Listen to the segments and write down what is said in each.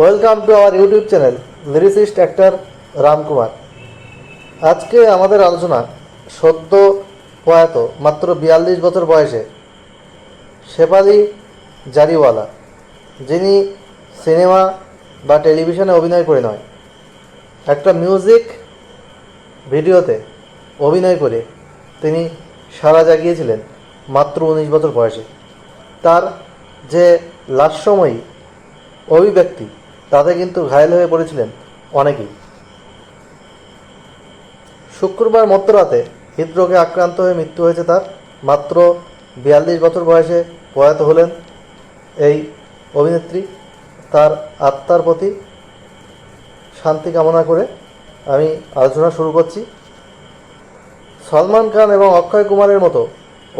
Welcome to our YouTube channel lyricist actor Ramkumar আজকে আমাদের আলোচনা সদ্য প্রয়াত মাত্র বিয়াল্লিশ বছর বয়সে শেফালি জারিওয়ালা, যিনি সিনেমা বা টেলিভিশনে অভিনয় করে নয়, একটা মিউজিক ভিডিওতে অভিনয় করে তিনি সারা জাগিয়েছিলেন মাত্র উনিশ বছর বয়সে। তার যে লাস্যময়ী অভিব্যক্তি তাতে কিন্তু ঘায়েল হয়ে পড়েছিলেন অনেকেই। শুক্রবার মধ্যরাতে হৃদরোগে আক্রান্ত হয়ে মৃত্যু হয়েছে তার মাত্র বিয়াল্লিশ বছর বয়সে প্রয়াত হলেন এই অভিনেত্রী। তার আত্মার প্রতি শান্তি কামনা করে আমি আলোচনা শুরু করছি। সলমান খান এবং অক্ষয় কুমারের মতো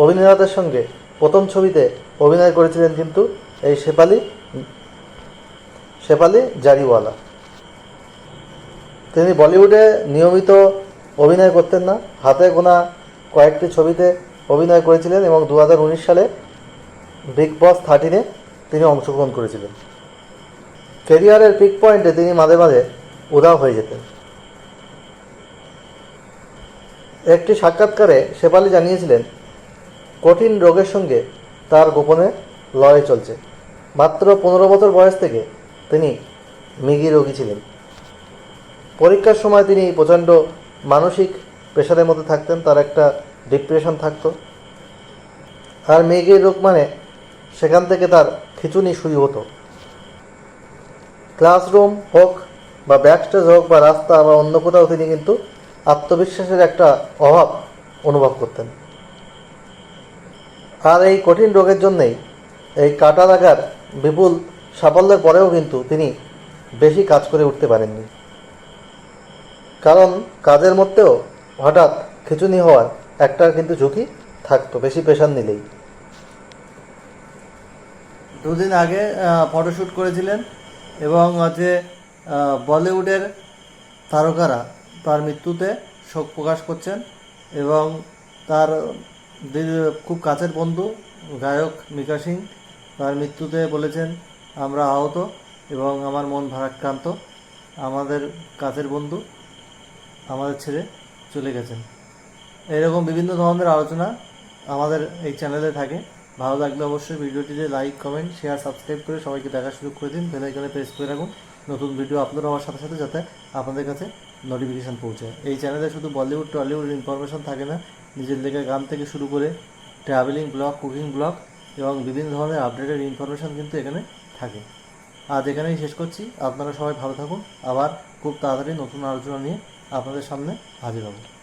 অভিনেতাদের সঙ্গে প্রথম ছবিতে অভিনয় করেছিলেন কিন্তু এই শেফালি। শেফালি জারিওয়ালা। তিনি বলিউডে নিয়মিত অভিনয় করতেন না। হাতে গোনা কয়েকটি ছবিতে অভিনয় করেছিলেন এবং দু হাজার উনিশ সালে বিগ বস থার্টিনে তিনি অংশগ্রহণ করেছিলেন। কেরিয়ারের পিক পয়েন্টে তিনি মাঝে মাঝে উধাও হয়ে যেতেন। একটি সাক্ষাৎকারে শেফালি জানিয়েছিলেন, কঠিন রোগের সঙ্গে তার গোপনে লড়াই চলছে। মাত্র পনেরো বছর বয়স থেকে তিনি মৃগী রোগী ছিলেন। পরীক্ষার সময় তিনি প্রচণ্ড মানসিক প্রেশারের মধ্যে থাকতেন, তার একটা ডিপ্রেশন থাকতো। আর মেঘের রোগ মানে সেখান থেকে তার খিচুনি শুরু হতো। ক্লাসরুম হোক বা ব্যাকস্টেজ হোক বা রাস্তা বা অন্য কোথাও তিনি কিন্তু আত্মবিশ্বাসের একটা অভাব অনুভব করতেন। আর এই কঠিন রোগের জন্যেই এই কাটা লাগার বিপুল সাফল্যের পরেও কিন্তু তিনি বেশি কাজ করে উঠতে পারেননি। কারণ কাজের মধ্যেও হঠাৎ খিচুনি হওয়ার একটা কিন্তু ঝুঁকি থাকতো, বেশি প্রেশার নিলেই। দুদিন আগে ফটোশ্যুট করেছিলেন এবং হচ্ছে বলিউডের তারকারা তার মৃত্যুতে শোক প্রকাশ করছেন এবং তার খুব কাছের বন্ধু, গায়ক মিকা সিং, তার মৃত্যুতে বলেছেন আমরা আহত এবং আমার মন ভারাক্রান্ত। আমাদের কাছের বন্ধু, আমাদের ছেড়ে চলে গেছেন। এরকম বিভিন্ন ধরনের আলোচনা আমাদের এই চ্যানেলে থাকে। ভালো লাগলে অবশ্যই ভিডিওটিতে লাইক, কমেন্ট, শেয়ার, সাবস্ক্রাইব করে সবাইকে দেখা শুরু করে দিন। বেল আইকনে প্রেস করে রাখুন। নতুন ভিডিও আপলোড হওয়ার সাথে সাথে যাতে আপনাদের কাছে নোটিফিকেশান পৌঁছায়। এই চ্যানেলে শুধু বলিউড, টলিউড ইনফরমেশান থাকে না। নিজের লেখা গান থেকে শুরু করে ট্রাভেলিং ব্লগ কুকিং ব্লগ এবং বিভিন্ন ধরনের আপডেটেড ইনফরমেশন কিন্তু এখানে থাকে। আজ এখানেই শেষ করছি। আপনারা সবাই ভালো থাকুন। আবার খুব তাড়াতাড়ি নতুন আলোচনা নিয়ে আপনাদের সামনে হাজির হব।